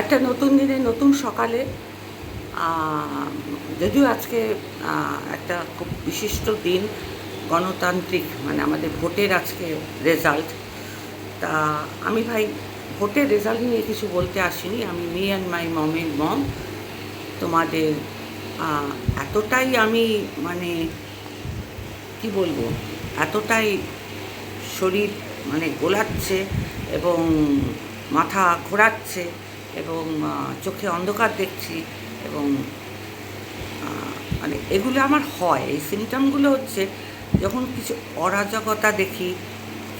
একটা নতুন দিনে, নতুন সকালে যদিও আজকে একটা খুব বিশিষ্ট দিন, গণতান্ত্রিক মানে আমাদের ভোটের আজকে রেজাল্ট তা আমি ভাই ভোটের রেজাল্ট নিয়ে কিছু বলতে আসিনি, আমি মি অ্যান্ড মাই মমের মম তোমাদের এতটাই আমি মানে কি বলব, এতটাই শরীর মানে গোলাচ্ছে এবং মাথা ঘোরাচ্ছে এবং চোখে অন্ধকার দেখছি এবং মানে এগুলো আমার হয়। এই সিমটমগুলো হচ্ছে যখন কিছু অরাজকতা দেখি,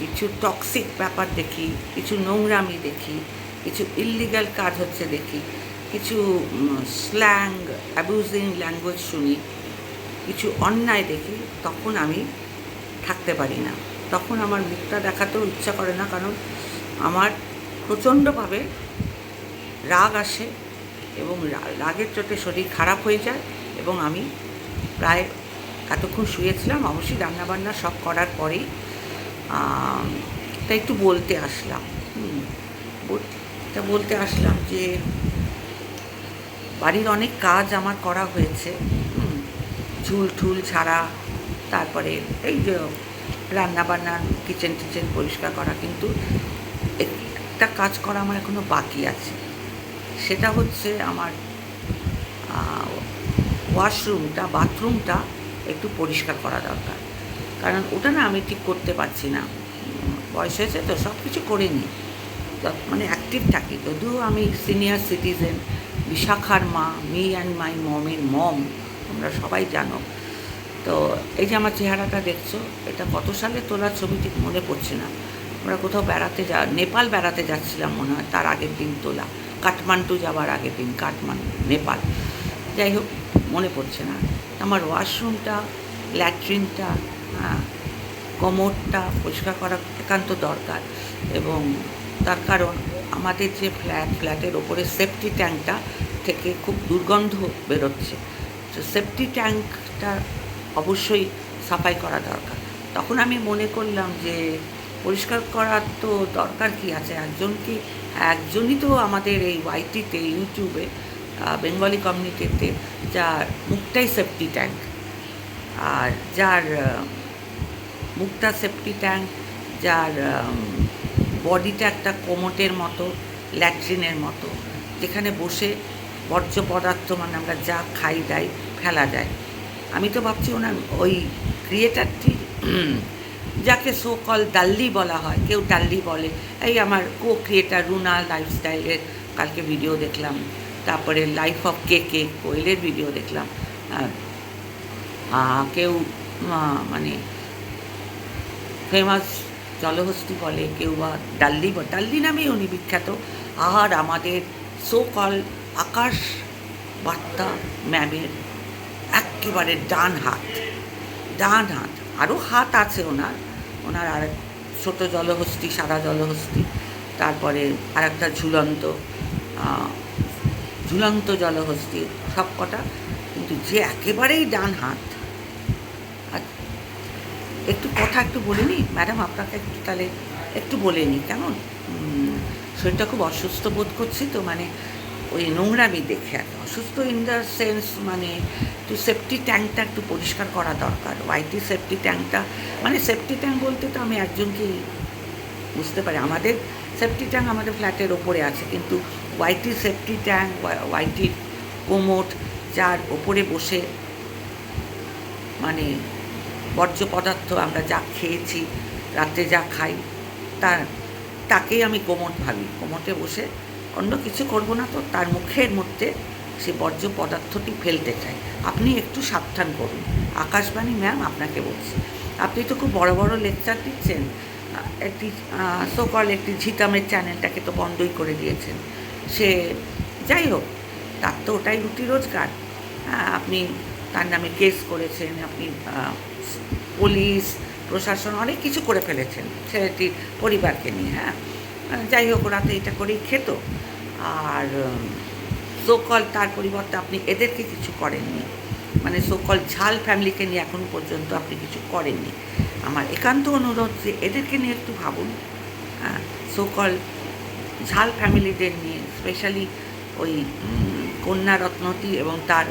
কিছু টক্সিক ব্যাপার দেখি, কিছু নোংরামি দেখি, কিছু ইললিগাল কাজ হচ্ছে দেখি, কিছু স্ল্যাং অ্যাবিউজিং ল্যাঙ্গুয়েজ শুনি, কিছু অন্যায় দেখি, তখন আমি থাকতে পারি না। তখন আমার মুখটা দেখাতেও ইচ্ছা করে না, কারণ আমার প্রচণ্ডভাবে রাগ আসে এবং রাগের চোটে শরীর খারাপ হয়ে যায় এবং আমি প্রায় এতক্ষণ শুয়েছিলাম, অবশ্যই রান্নাবান্না সব করার পরেই তা একটু বলতে আসলাম তা বলতে আসলাম যে বাড়ির অনেক কাজ আমার করা হয়েছে ঝুল ঠুল ছাড়া, তারপরে এই যে রান্না বান্না কিচেন টিচেন পরিষ্কার করা, কিন্তু একটা কাজ করা আমার এখনও বাকি আছে। সেটা হচ্ছে আমার ওয়াশরুমটা, বাথরুমটা একটু পরিষ্কার করা দরকার। কারণ ওটা না আমি ঠিক করতে পারছি না। বয়স হয়েছে তো সব কিছু করে নিই। মানে অ্যাক্টিভ থাকি। যদিও আমি সিনিয়র সিটিজেন বিশাখার মা মি অ্যান্ড মাই মমের মম তোমরা সবাই জানো। তো এই যে আমার চেহারাটা দেখছ, এটা কত সালে তোলা ছবি ঠিক মনে পড়ছে না। আমরা কোথাও বেড়াতে যা, নেপাল বেড়াতে যাচ্ছিলাম মনে হয়, তার আগের দিন তোলা। কাঠমান্ডু যাওয়ার আগের দিন, কাঠমান্ডু, নেপাল। যাই হোক, মনে পড়ছে না। আমার ওয়াশরুমটা ল্যাট্রিনটা হ্যাঁ কমোডটা পরিষ্কার করা একান্ত দরকার এবং তার কারণ আমাদের যে ফ্ল্যাট, ফ্ল্যাটের ওপরে সেফটি ট্যাঙ্কটা থেকে খুব দুর্গন্ধ বেরোচ্ছে। তো সেফটি ট্যাঙ্কটা অবশ্যই সাফাই করা দরকার। তখন আমি মনে করলাম যে পরিষ্কার করার তো দরকার কি আছে? একজন কি একজনই তো আমাদের এই ওয়াইটিতে ইউটিউবে বেঙ্গলি কমিউনিটিতে যার মুখটাই সেফটি ট্যাঙ্ক আর যার মুখটা সেফটি ট্যাঙ্ক যার বডিটা একটা কোমটের মতো, ল্যাট্রিনের মতো, যেখানে বসে বর্জ্য পদার্থ মানে আমরা যা খাই, দাই, ফেলা যায়। আমি তো ভাবছি ওনার ওই ক্রিয়েটারটি যাকে সো কল ডাল্লি বলা হয়, কেউ ডাল্লি বলে। এই আমার কো ক্রিয়েটার রুনা লাইফস্টাইলের কালকে ভিডিও দেখলাম, তারপরে লাইফ অফ কে কে কোয়েলের ভিডিও দেখলাম। কেউ মানে ফেমাস জলহস্তি বলে, কেউ বা ডাল্লি বলে ডাল্লি নামেই উনি বিখ্যাত। আর আমাদের সো কল আকাশ বার্তা ম্যামের একেবারে ডান হাত ডান হাত। আরও হাত আছে ওনার। ওনার আর ছোটো জলহস্তি, সাদা জলহস্তি, তারপরে আর একটা ঝুলন্ত ঝুলন্ত জলহস্তি সব কটা কিন্তু যে একেবারেই ডান হাত। একটু কথা একটু বলে নিই ম্যাডাম, আপনাকে একটু তাহলে একটু বলে নিই কেমন? শরীরটা খুব অসুস্থ বোধ করছি তো মানে ওই নোংরামি দেখে আর অসুস্থ ইন দ্য সেন্স মানে একটু সেফটি ট্যাঙ্কটা একটু পরিষ্কার করা দরকার। ওয়াইটি সেফটি ট্যাঙ্কটা মানে সেফটি ট্যাঙ্ক বলতে তো আমি একজনকেই বুঝতে পারি। আমাদের সেফটি ট্যাঙ্ক আমাদের ফ্ল্যাটের ওপরে আছে, কিন্তু ওয়াইটি সেফটি ট্যাঙ্ক ওয়াইটির কোমোট যার ওপরে বসে মানে বর্জ্য পদার্থ আমরা যা খেয়েছি রাত্রে যা খাই, তার, তাকেই আমি কোমট ভাবি। কোমটে বসে অন্য কিছু করব না তো তার মুখের মধ্যে সে বর্জ্য পদার্থটি ফেলতে চাই আপনি একটু সাবধান করুন। আকাশবাণী ম্যাম আপনাকে বলছি। আপনি তো খুব বড় বড় লেকচার দিচ্ছেন। একটি সোকল একটি ঝিতামের চ্যানেলটাকে তো বন্ধই করে দিয়েছেন। সে, যাই হোক, তার তো ওটাই রুটি রোজগার। হ্যাঁ আপনি তার নামে কেস করেছেন, আপনি পুলিশ, প্রশাসন অনেক কিছু করে ফেলেছেন ছেলেটির পরিবারকে নিয়ে হ্যাঁ। যাই হোক, ওরা তো এটা করেই খেত। আর সোকল তার পরিবর্তে আপনি এদেরকে কিছু করেননি। মানে সোকল ঝাল ফ্যামিলিকে নিয়ে এখনও পর্যন্ত আপনি কিছু করেননি। আমার একান্ত অনুরোধ যে এদেরকে নিয়ে একটু ভাবুন। সোকল ঝাল ফ্যামিলিদের নিয়ে স্পেশালি ওই কন্যা রত্নটি এবং তার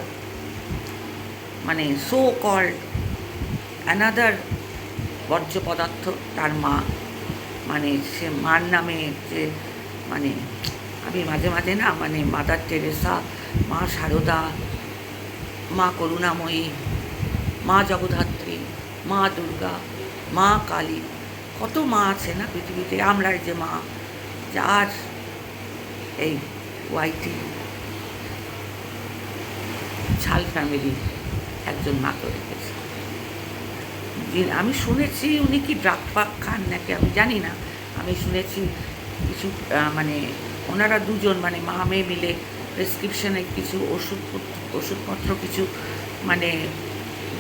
মানে সো কল্ড অ্যানাদার বর্জ্য পদার্থ, তার মা মানে সে মার নামে যে মানে আমি মাঝে মাঝে না মানে মাদার টেরেসা, মা সারদা, মা করুণাময়ী, মা জগদ্ধাত্রী, মা দুর্গা, মা কালী। কত মা আছে না পৃথিবীতে? আমরা যে মা, যার এই ওয়াইটি ঝাল ফ্যামিলি একজন মাকে রেখেছে আমি শুনেছি উনি কি ড্রাগ ফাগ খান নাকি আমি জানি না। আমি শুনেছি কিছু মানে ওনারা দুজন মানে মা মেয়ে মিলে প্রেসক্রিপশনে কিছু ওষুধ ওষুধপত্র কিছু মানে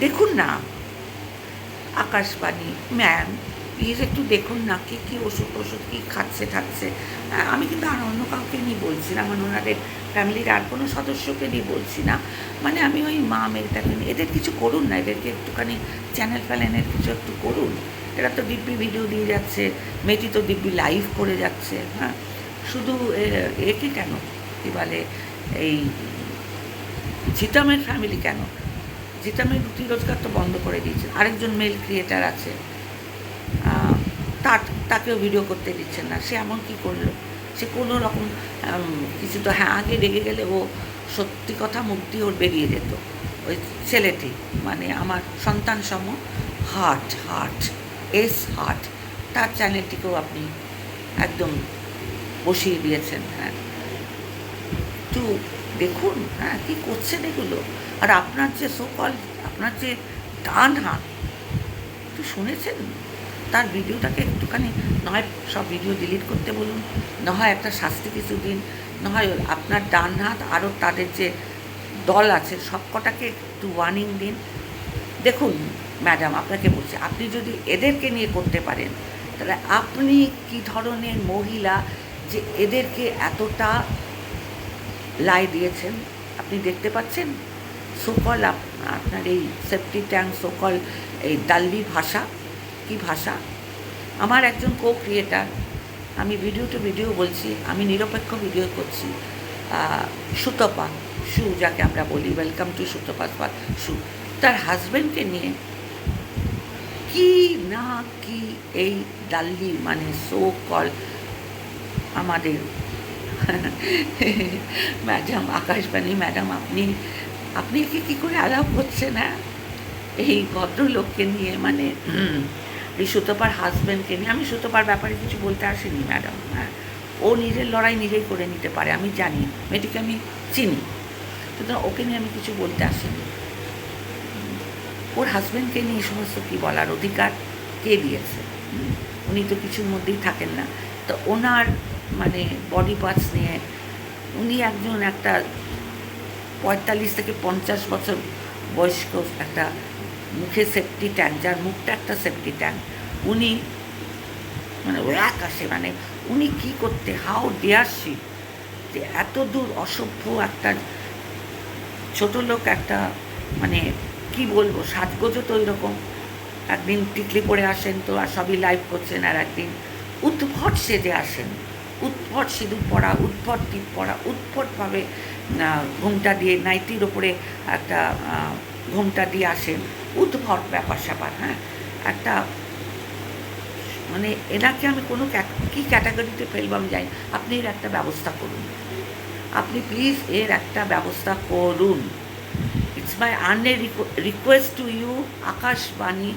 দেখুন না। আকাশবাণী ম্যাম প্লিজ একটু দেখুন না কি কী ওষুধ ওষুধ কী খাচ্ছে থাকছে হ্যাঁ, আমি কিন্তু আর অন্য কাউকে নিয়ে বলছি না মানে ওনাদের ফ্যামিলির আর কোনো সদস্যকে নিয়ে বলছি না। মানে আমি ওই মা মেয়েটাকে নিয়ে এদের কিছু করুন না এদেরকে একটুখানি চ্যানেল ফ্যানেলের কিছু একটু করুন। এরা তো দিব্যি ভিডিও দিয়ে যাচ্ছে মেয়েটি তো দিব্যি লাইভ করে যাচ্ছে হ্যাঁ। শুধু একে কেন? কী বলে, এই জিতামের ফ্যামিলি কেন? জিতামের রুটি রোজগার তো বন্ধ করে দিয়েছে। আরেকজন মেল ক্রিয়েটার আছে। তার, তাকেও ভিডিও করতে দিচ্ছেন না। সে এমন কি করল? সে কোনো রকম কিছু তো হ্যাঁ আগে রেগে গেলে ও সত্যি কথা দিয়ে ওর বেরিয়ে যেত। ওই ছেলেটি মানে আমার সন্তান সম হার্ট হার্ট এস হার্ট তার চ্যানেলটিকেও আপনি একদম বসিয়ে দিয়েছেন হ্যাঁ। একটু দেখুন হ্যাঁ কী করছেন এগুলো? আর আপনার যে সকল আপনার যে ডান হাত, একটু শুনেছেন? তার ভিডিওটাকে একটুখানি, নয়, সব ভিডিও ডিলিট করতে বলুন। না হয় একটা শাস্তি কিছু দিন, না হয় আপনার ডান হাত আরও তাদের যে দল আছে, সব কটাকে একটু ওয়ার্নিং দিন। দেখুন ম্যাডাম আপনাকে বলছি, আপনি যদি এদেরকে নিয়ে করতে পারেন, তাহলে আপনি কি ধরনের মহিলা যে এদেরকে এতটা লাই দিয়েছেন, আপনি দেখতে পাচ্ছেন? সকল আপনার এই সেফটি ট্যাঙ্ক সকল এই দাল্লি ভাষা। কি ভাষা? আমার একজন কো ক্রিয়েটার আমি ভিডিও টু ভিডিও বলছি, আমি নিরপেক্ষ ভিডিও করছি। সুতপা, সু যাকে আমরা বলি ওয়েলকাম টু সুতপা সু। তার হাজব্যান্ডকে নিয়ে কি না কি এই দাল্লি মানে সো কল আমাদের। ম্যাডাম, আকাশবাণী ম্যাডাম, আপনি আপনি কি কী করে আলাপ হচ্ছে না এই ভদ্রলোককে নিয়ে মানে এই সুতপার হাজব্যান্ডকে নিয়ে। আমি সুতপার ব্যাপারে কিছু বলতে আসিনি, ম্যাডাম হ্যাঁ? ও নিজের লড়াই নিজেই করে নিতে পারে, আমি জানি। মেয়েটিকে আমি চিনি। সুতরাং ওকে নিয়ে আমি কিছু বলতে আসিনি। ওর হাজব্যান্ডকে নিয়ে সমস্ত কী বলার অধিকার কে দিয়েছে? উনি তো কিছুর মধ্যেই থাকেন না। তো ওনার মানে বডি পার্টস নিয়ে। উনি একজন একটা পঁয়তাল্লিশ থেকে পঞ্চাশ বছর বয়স্ক একটা মুখে সেফটি ট্যাঙ্ক যার মুখটা একটা সেফটি ট্যাঙ্ক উনি মানে ওয়াক আসে মানে উনি কি করতে হাউ ডিয়ারশি যে এত দূর অসভ্য একটা ছোট লোক একটা মানে কি বলব, সাজগোজও তো ওই রকম একদিন টিকলি পরে আসেন তো, আর সবই লাইভ করছেন, আর একদিন উদ্ভট সেজে আসেন। উদ্ভট সিঁদুর পরা উদ্ভট টিপ পরা উদ্ভটভাবে আহ, ঘুমটা দিয়ে নাইটির ওপরে একটা ঘুমটা দিয়ে আসেন। উদ্ভট ব্যাপার স্যাপার হ্যাঁ? একটা মানে এনাকে আমি কোনো কী ক্যাটাগরিতে ফেলব আমি জানি আপনি এর একটা ব্যবস্থা করুন। আপনি প্লিজ এর একটা ব্যবস্থা করুন। It's my earnest request to you Akashvani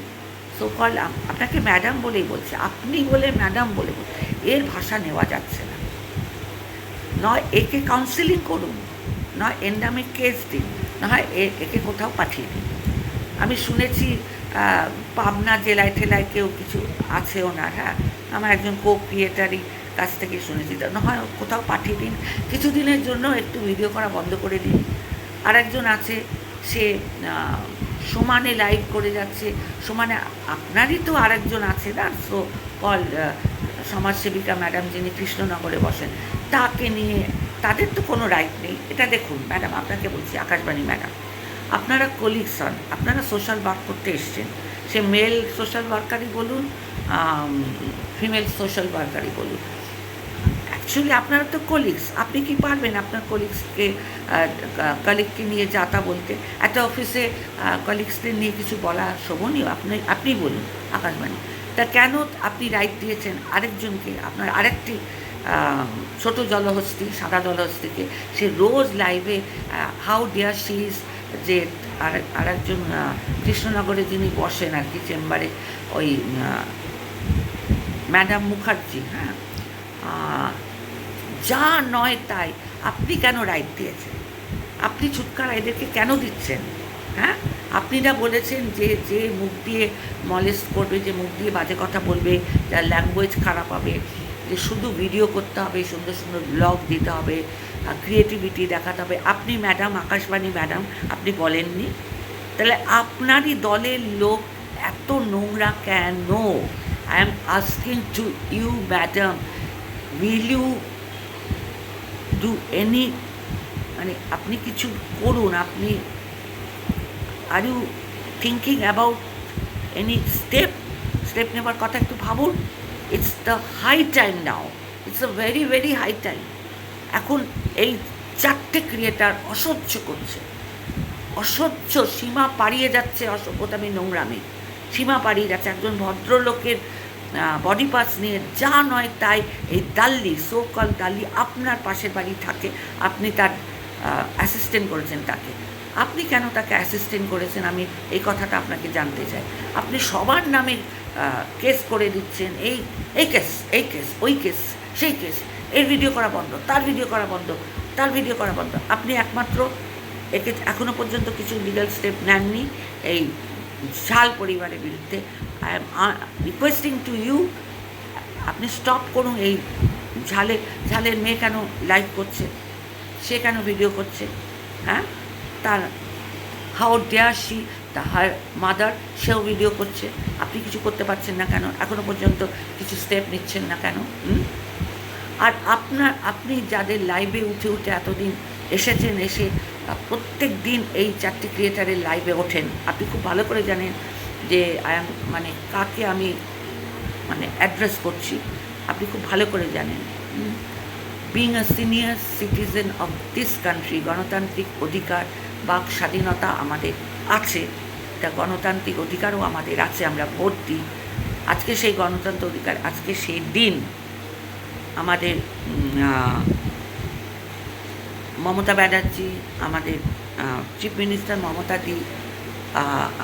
সকল আপনাকে ম্যাডাম বলেই বলছে। আপনি বলে ম্যাডাম বলে বলছে। এর ভাষা নেওয়া যাচ্ছে না। নয়, একে কাউন্সিলিং করুন, নয় এন্ডামিক কেস দিন, নয়, এ- একে কোথাও পাঠিয়ে দিন। আমি শুনেছি পাবনা জেলায় ঠেলায় কেউ কিছু আছে ওনার হ্যাঁ? আমার একজন কো ক্রিয়েটারই কাছ থেকে শুনেছি। না হয় কোথাও পাঠিয়ে দিন, কিছুদিনের জন্য একটু ভিডিও করা বন্ধ করে দিন। আর একজন আছে, সে সমানে লাইভ করে যাচ্ছে। সমানে আপনারই তো আরেকজন আছে, না? সো কল সমাজসেবিকা ম্যাডাম যিনি কৃষ্ণনগরে বসেন, তাকে নিয়ে তাদের তো কোনো রাইট নেই। এটা দেখুন, ম্যাডাম, আপনাকে বলছি, আকাশবাণী ম্যাডাম। আপনারা কলিগস হন, আপনারা সোশ্যাল ওয়ার্ক করতে এসছেন। সে মেল সোশ্যাল ওয়ার্কারই বলুন ফিমেল সোশ্যাল ওয়ার্কারই বলুন। অ্যাকচুয়ালি আপনারা তো কলিগস আপনি কি পারবেন আপনার কলিগসকে কলিগকে নিয়ে যাতা বলতে? একটা অফিসে কলিগসদের নিয়ে কিছু বলা শোভনীয়? আপনি আপনি বলুন, আকাশবাণী। তা কেন আপনি রাইট দিয়েছেন আরেকজনকে আপনার আরেকটি ছোট জলহস্তি সাদা জলহস্তিকে সে রোজ লাইভে হাউ ডিয়ার শিজ যে আর আহ, কৃষ্ণনগরে যিনি বসেন আর কি চেম্বারে ওই ম্যাডাম মুখার্জি হ্যাঁ? যা নয় তাই আপনি কেন রাইট দিয়েছেন? আপনি ছুটকারা এদেরকে কেন দিচ্ছেন? হ্যাঁ? আপনি না বলেছেন যে যে মুখ দিয়ে মলেস্ট করবে, যে মুখ দিয়ে বাজে কথা বলবে যার ল্যাঙ্গুয়েজ খারাপ হবে, যে শুধু ভিডিও করতে হবে, সুন্দর সুন্দর ব্লগ দিতে হবে ক্রিয়েটিভিটি দেখাতে হবে। আপনি ম্যাডাম আকাশবাণী ম্যাডাম আপনি বলেননি? তাহলে আপনারই দলের লোক এত নোংরা কেন? I am asking to you madam will you do any মানে আপনি কিছু করুন, আপনি are you thinking about any step step নেবার কথা একটু ভাবুন। It's the high time now it's a very very high time এখন এই চারটে ক্রিয়েটার অসহ্য করছে। অসহ্য সীমা পাড়িয়ে যাচ্ছে অসভ্যতামি নোংরামি। সীমা পাড়িয়ে যাচ্ছে একজন ভদ্রলোকের বডি পার্টস নিয়ে। যা নয় তাই এই দাল্লি সো কল দাল্লি আপনার পাশের বাড়ি থাকে। আপনি তার অ্যাসিস্ট্যান্ট করেছেন তাকে। আপনি কেন তাকে অ্যাসিস্ট্যান্ট করেছেন? আমি এই কথাটা আপনাকে জানতে চাই। আপনি সবার নামে কেস করে দিচ্ছেন। এই এই কেস এই কেস ওই কেস সেই কেস এর ভিডিও করা বন্ধ, তার ভিডিও করা বন্ধ, তার ভিডিও করা বন্ধ। আপনি একমাত্র, একে এখনও পর্যন্ত কিছু লিগাল স্টেপ নেননি এই ঝাল পরিবারের বিরুদ্ধে। I am requesting to you আপনি স্টপ করুন এই ঝালে, ঝালের মেয়ে কেন লাইভ করছে? সে কেন ভিডিও করছে? হ্যাঁ? তার হাউ ডেয়ার শি তাহার মাদার সেও ভিডিও করছে। আপনি কিছু করতে পারছেন না কেন? এখনও পর্যন্ত কিছু স্টেপ নিচ্ছেন না কেন? আর আপনার, আপনি যাদের লাইভে উঠে উঠে এতদিন এসেছেন, এসে প্রত্যেক দিন এই চারটি ক্রিয়েটারের লাইভে ওঠেন। আপনি খুব ভালো করে জানেন যে আই এম মানে কাকে আমি মানে অ্যাড্রেস করছি। আপনি খুব ভালো করে জানেন। Being a senior citizen of this country গণতান্ত্রিক অধিকার বাক স্বাধীনতা আমাদের আছে তা গণতান্ত্রিক অধিকারও আমাদের আছে, আমরা ভোট দিই। আজকে সেই গণতন্ত্র অধিকার, আজকে সেই দিন আমাদের মমতা ব্যানার্জি, আমাদের চিফ মিনিস্টার মমতা দি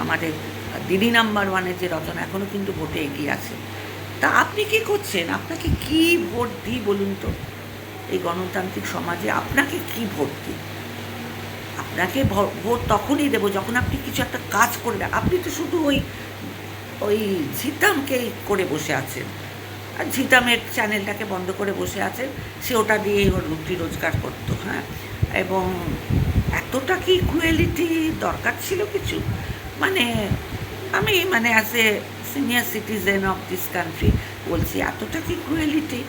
আমাদের দিদি নাম্বার ওয়ানের যে রচনা এখনও কিন্তু ভোটে এগিয়ে আছে। তা আপনি কি করছেন? আপনাকে কি ভোট দিই বলুন তো? এই গণতান্ত্রিক সমাজে আপনাকে কি ভোট দিই? ভ- ভোট তখনই দেবো যখন আপনি কিছু একটা কাজ করে দেন আপনি তো শুধু ওই ওই ঝিতামকে করে বসে আছেন। আর ঝিতামের চ্যানেলটাকে বন্ধ করে বসে আছেন। সে ওটা দিয়েই ওর রুটি রোজগার করতো হ্যাঁ? এবং এতটা কি ক্রুয়েলিটি দরকার ছিল কিছু? মানে আমি মানে as a senior citizen of this country বলছি, এতটা কি ক্রুয়েলিটি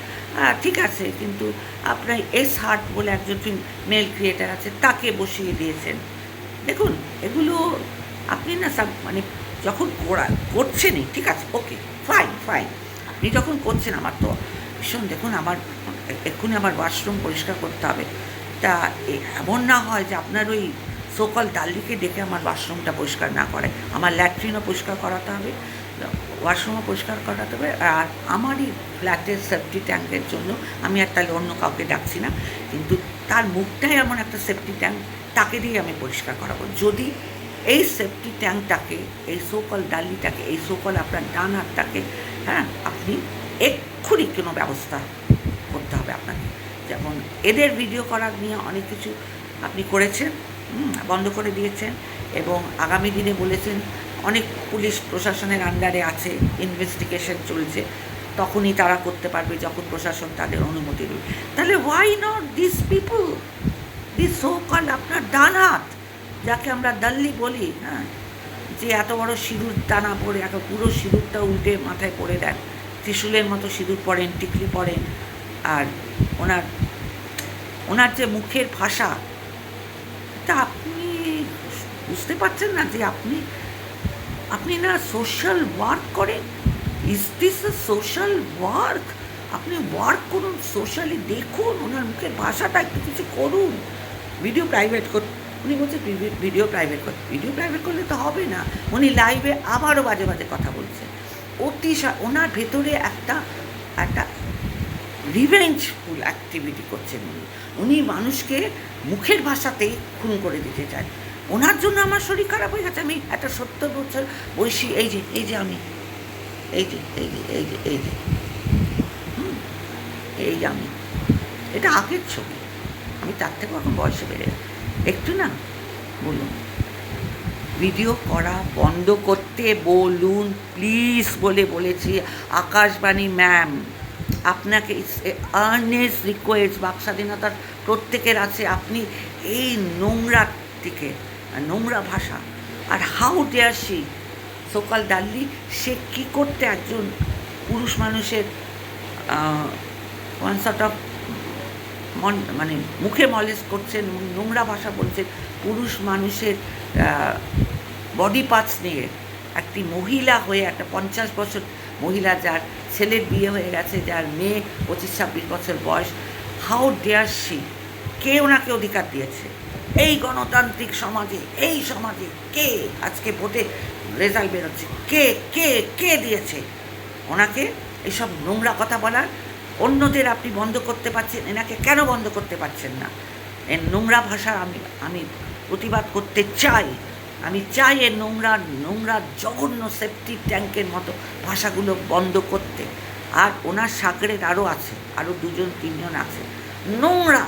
ঠিক আছে, কিন্তু আপনার এস হার্ট বলে একজন মেল ক্রিয়েটার আছে, তাকে বসিয়ে দিয়েছেন। দেখুন, এগুলো আপনি না সব মানে যখন করা, করছেনই, ঠিক আছে, ওকে, ফাইন ফাইন। আপনি যখন করছেন, আমার তো, ভীষণ, দেখুন, আমার, এক্ষুনি আমার ওয়াশরুম পরিষ্কার করতে হবে। তা এমন না হয় যে আপনার ওই সকল দাল্লিকে ডেকে আমার ওয়াশরুমটা পরিষ্কার না করে, আমার ল্যাট্রিনও পরিষ্কার করাতে হবে। ওয়াশরুমও পরিষ্কার করাতে হবে। আর আমারই ফ্ল্যাটের সেফটি ট্যাঙ্কের জন্য আমি আর তাহলে অন্য কাউকে ডাকছি না। কিন্তু তার মুখটাই এমন একটা সেফটি ট্যাঙ্ক তাকে দিয়ে আমি পরিষ্কার করাবো। যদি এই সেফটি ট্যাঙ্কটাকে এই সকল ডালিটাকে, এই সকল আপনার ডান হাতটাকে হ্যাঁ আপনি এক্ষুনি কোনো ব্যবস্থা করতে হবে আপনাকে। যেমন এদের ভিডিও করার নিয়ে অনেক কিছু আপনি করেছেন বন্ধ করে দিয়েছেন এবং আগামী দিনে বলেছেন অনেক পুলিশ প্রশাসনের আন্ডারে আছে ইনভেস্টিগেশন চলছে, তখনই তারা করতে পারবে যখন প্রশাসন তাদের অনুমতি দেবে। তাহলে why not this people this so call আপনার ডান হাত, যাকে আমরা দাল্লি বলি হ্যাঁ? যে এত বড় সিঁদুর টানা পরে এত পুরো সিঁদুরটা উল্টে মাথায় পরে দেন। ত্রিশুলের মতো সিঁদুর পরেন, টিকলি পরেন, আর ওনার ওনার যে মুখের ভাষা, তা আপনি বুঝতে পারছেন না যে আপনি আপনি না সোশ্যাল ওয়ার্ক করেন? Is this a social work আপনি ওয়ার্ক করুন সোশ্যালি দেখুন, ওনার মুখের ভাষাটা একটু কিছু করুন। ভিডিও প্রাইভেট কর উনি বলছে ভিডিও প্রাইভেট কর ভিডিও প্রাইভেট করলে তো হবে না। উনি লাইভে আবারও বাজে বাজে কথা বলছে। অতিশয় ওনার ভেতরে একটা একটা রিভেঞ্জফুল অ্যাক্টিভিটি করছেন উনি। উনি মানুষকে মুখের ভাষাতেই খুন করে দিতে চান ওনার জন্য আমার শরীর খারাপ হয়ে গেছে। আমি একটা সত্তর বছর বয়সী, এই যে এই যে আমি, এই যে এই যে এই যে এই যে এই যে আমি, এটা আগের ছবি। আমি তার থেকেও এখন বয়সে বেড়ে। একটু না, বলুন। ভিডিও করা বন্ধ করতে বলুন, প্লিজ বলে বলেছি, আকাশবাণী ম্যাম, আপনাকে আর্নেস রিকোয়েস্ট বাক স্বাধীনতার প্রত্যেকের আছে, আপনি এই নোংরা দিকে নোংরা ভাষা। আর হাউ ডেয়ার সি সকাল ডাল্লি, সে কী করতে একজন পুরুষ মানুষের ওয়ান অফ মন মানে মুখে মলেজ করছেন, নোংরা ভাষা বলছেন, পুরুষ মানুষের বডি পার্টস নিয়ে। একটি মহিলা হয়ে, একটা পঞ্চাশ বছর মহিলা যার ছেলের বিয়ে হয়ে গেছে, যার মেয়ে পঁচিশ ছাব্বিশ বছর বয়স, হাউ ডেয়ার সি কে ওনাকে অধিকার দিয়েছে? এই গণতান্ত্রিক সমাজে, এই সমাজে কে আজকে ভোটে রেজাল্ট বেরোচ্ছে? কে কে কে দিয়েছে? ওনাকে এইসব নোংরা কথা বলার অন্যদের আপনি বন্ধ করতে পারছেন, এনাকে কেন বন্ধ করতে পারছেন না? এর নোংরা ভাষা আমি আমি প্রতিবাদ করতে চাই। আমি চাই এর নোংরা নোংরা, জঘন্য সেফটি ট্যাঙ্কের মতো ভাষাগুলো বন্ধ করতে। আর ওনার সাগরের আরও আছে আরও দুজন, তিনজন আছে। নোংরা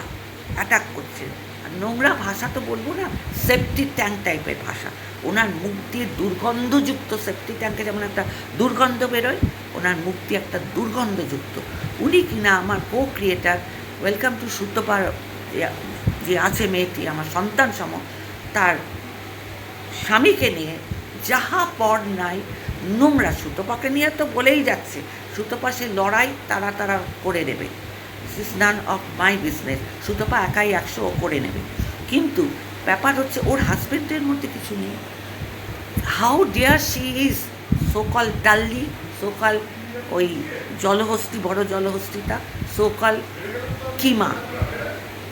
অ্যাটাক করছে। নোংরা ভাষা তো বলব না সেফটি ট্যাঙ্ক টাইপের ভাষা। ওনার মুখ দিয়ে দুর্গন্ধযুক্ত সেফটি ট্যাঙ্কে যেমন একটা দুর্গন্ধ বেরোয়, ওনার মুখ দিয়ে একটা দুর্গন্ধযুক্ত। উনি কিনা আমার কো ক্রিয়েটার ওয়েলকাম টু সুতোপার যে আছে মেয়েটি, আমার সন্তান সম, তার স্বামীকে নিয়ে যাহা পর নাই নোংরা সুতোপাকে নিয়ে তো বলেই যাচ্ছে, সুতোপা সে লড়াই তারা তারা করে নেবে। Is none of my business Sutapa একাই একশো ও করে নেবে। কিন্তু ব্যাপার হচ্ছে ওর হাজবেন্ডের মধ্যে কিছু নেই। How dear she is so called Dolly so called ওই জলহস্তি, বড় জলহস্তিটা সোকাল কিমা।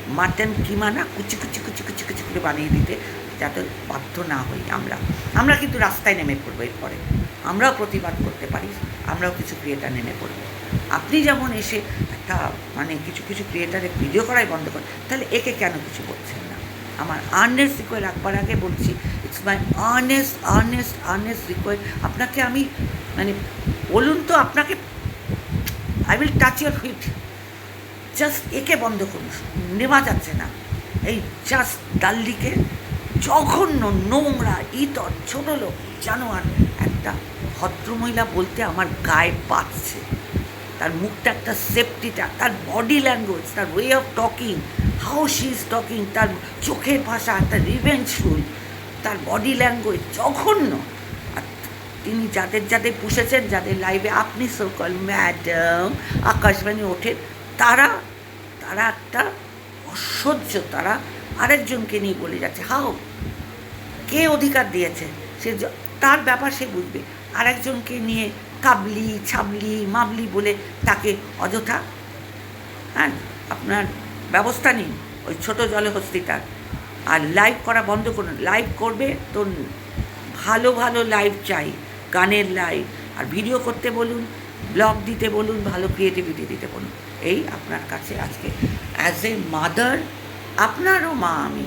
মাটন কিমা না, কুচি কুচি কুচি কুচি কুচি করে বানিয়ে দিতে যাতে বাধ্য না হই আমরা। আমরা কিন্তু রাস্তায় নেমে পড়ব এরপরে। আমরাও প্রতিবাদ করতে পারি, আমরাও কিছু ক্রিয়েটার নেমে পড়ব। আপনি যেমন এসে একটা মানে কিছু কিছু ক্রিয়েটারের ভিডিও করাই বন্ধ করেন, তাহলে একে কেন কিছু বলছেন না? আমার আর্নেস্ট রিকোয়েস্ট রাখবার আগে বলছি it's my earnest earnest earnest request আপনাকে আমি মানে বলুন তো আপনাকে I will touch your feet just একে বন্ধ করুন, নেওয়া যাচ্ছে না। এই জাস্ট ডাল্লিকে জঘন্য নোংরা, ইতর, ছোট লোক, জানোয়ার, একটা ভদ্রমহিলা বলতে আমার গায়ে বাঁচছে তার মুখটা একটা সেফটিটা তার বডি ল্যাঙ্গুয়েজ তার way of talking how she is talking তার চোখের ভাষা একটা রিভেঞ্জফুল তার বডি ল্যাঙ্গুয়েজ জঘন্য। তিনি যাদের যাদের পুষেছেন, যাদের লাইভে আপনি সকল ম্যাডাম আকাশবাণী ওঠেন, তারা তারা একটা অসহ্য, তারা আরেকজনকে নিয়ে বলে যাচ্ছে, হাও, কে অধিকার দিয়েছে? সে তার ব্যাপার সে বুঝবে। আরেকজনকে নিয়ে কাবলি, ছাবলি, মাবলি বলে তাকে অযথা হ্যাঁ আপনার ব্যবস্থা নিন ওই ছোটো জলহস্তিটার আর লাইভ করা বন্ধ করুন লাইভ করবে তো ভালো ভালো লাইভ চাই, গানের লাইভ আর ভিডিও করতে বলুন ব্লগ দিতে বলুন, ভালো ক্রিয়েটিভিটি দিতে বলুন। এই আপনার কাছে আজকে অ্যাজ এ মাদার আপনারও মা আমি,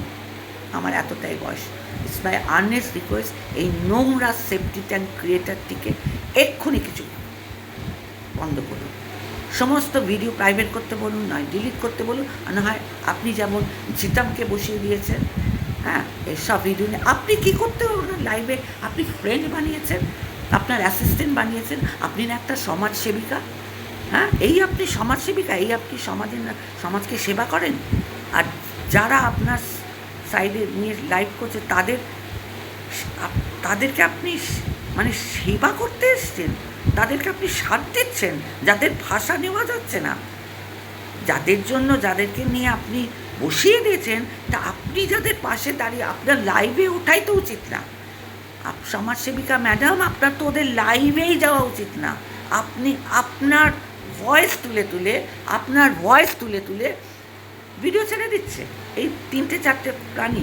আমার এতটাই বয়স। ইটস মাই আর্নেস্ট রিকোয়েস্ট এই নোংরা সেফটি ট্যাঙ্ক ক্রিয়েটারটিকে এক্ষুনি কিছু বন্ধ করুন। সমস্ত ভিডিও প্রাইভেট করতে বলুন, নয় ডিলিট করতে বলুন না হয় আপনি যেমন জিতামকে বসিয়ে দিয়েছেন হ্যাঁ এসব ভিডিও নিয়ে আপনি কী করতে ওনার লাইভে আপনি ফ্রেন্ড বানিয়েছেন, আপনার অ্যাসিস্ট্যান্ট বানিয়েছেন, আপনি না একটা সমাজসেবিকা হ্যাঁ এই আপনি সমাজসেবিকা এই আপনি সমাজের সমাজকে সেবা করেন? আর যারা আপনার সাইডে নিয়ে লাইভ করছে তাদের তাদেরকে আপনি মানে সেবা করতে এসছেন, তাদেরকে আপনি সাথ দিচ্ছেন, যাদের ভাষা নেওয়া যাচ্ছে না, যাদের জন্য যাদেরকে নিয়ে আপনি বসিয়ে দিয়েছেন, তা আপনি যাদের পাশে দাঁড়িয়ে আপনার লাইভে ওঠাই তো উচিত না। সমাজসেবিকা ম্যাডাম আপনার তো ওদের লাইভেই যাওয়া উচিত না। আপনি আপনার ভয়েস তুলে তুলে, আপনার ভয়েস তুলে তুলে ভিডিও ছেড়ে দিচ্ছে। এই তিনটে চারটে প্রাণী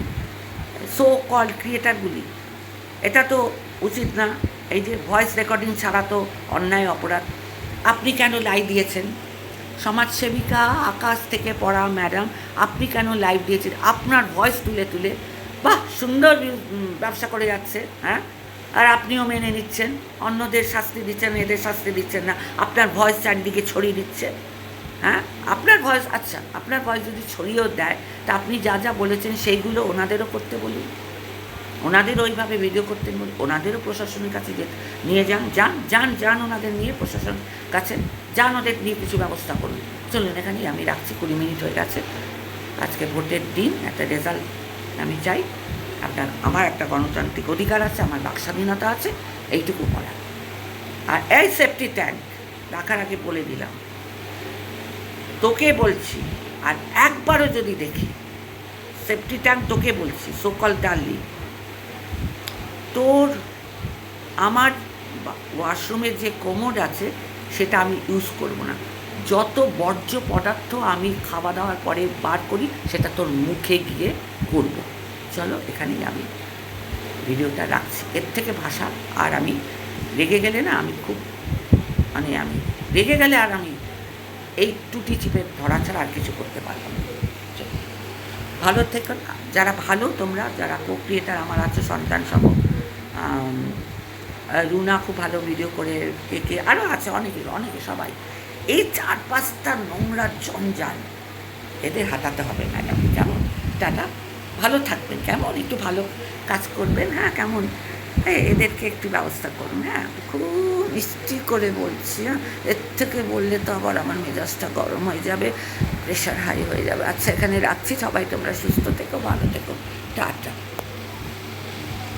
সো কল ক্রিয়েটারগুলি এটা তো উচিত না। এই যে ভয়েস রেকর্ডিং ছাড়া তো অন্যায় অপরাধ। আপনি কেন লাইভ দিয়েছেন? সমাজসেবিকা, আকাশ থেকে পড়া ম্যাডাম আপনি কেন লাইভ দিয়েছেন? আপনার ভয়েস তুলে তুলে, বাহ, সুন্দর ব্যবসা করে যাচ্ছে হ্যাঁ? আর আপনিও মেনে নিচ্ছেন। অন্যদের শাস্তি দিচ্ছেন, এদের শাস্তি দিচ্ছেন না। আপনার ভয়েস চারদিকে ছড়িয়ে দিচ্ছে। হ্যাঁ? আপনার ভয়েস আচ্ছা আপনার ভয়েস যদি ছড়িয়েও দেয়, তা আপনি যা যা বলেছেন সেইগুলো ওনাদেরও করতে বলুন। ওনাদের ওইভাবে ভিডিও করতে বলুন। ওনাদেরও প্রশাসনের কাছে নিয়ে যান যান যান যান ওনাদের নিয়ে প্রশাসন কাছে, যান ওদের নিয়ে কিছু ব্যবস্থা করুন। চলুন, এখানেই আমি রাখছি, কুড়ি মিনিট হয়ে গেছে। আজকে ভোটের দিন, একটা রেজাল্ট আমি চাই। আপনার, আমার একটা গণতান্ত্রিক অধিকার আছে, আমার বাক স্বাধীনতা আছে, এইটুকু বলার। আর এই সেফটি ট্যাঙ্ক রাখার আগে বলে দিলাম। তোকে বলছি, আর একবারও যদি দেখি সেফটি ট্যাঙ্ক তোকে বলছি সোকল ডার্লি তোর আমার ওয়াশরুমের যে কোমোড আছে, সেটা আমি ইউজ করব না। যত বর্জ্য পদার্থ আমি খাওয়া দাওয়ার পরে বার করি, সেটা তোর মুখে গিয়ে করব চলো, এখানেই আমি ভিডিওটা রাখছি। এর থেকে ভাষা, আর আমি রেগে গেলে না, আমি খুব মানে আমি রেগে গেলে আর আমি এই টুটি চিপে ধরা ছাড়া আর কিছু করতে পারব না। ভালো থেকো যারা ভালো, তোমরা, যারা প্রক্রিয়েটার আমার আছে সন্তান সহ রুনা খুব ভালো ভিডিও করে, কে কে আরও আছে, অনেকে অনেকে সবাই। এই চার পাঁচটা নোংরা জঞ্জাল এদের হাতাতে হবে ম্যাডাম কেমন? টাটা। ভালো থাকবেন। কেমন? একটু ভালো কাজ করবেন। হ্যাঁ কেমন? এদেরকে একটু ব্যবস্থা করুন হ্যাঁ। খুব মিষ্টি করে বলছি হ্যাঁ। এর থেকে বললে তো আবার আমার মেজাজটা গরম হয়ে যাবে প্রেশার হাই হয়ে যাবে। আচ্ছা এখানে রাখছি, সবাই তোমরা সুস্থ থেকো, ভালো থেকো।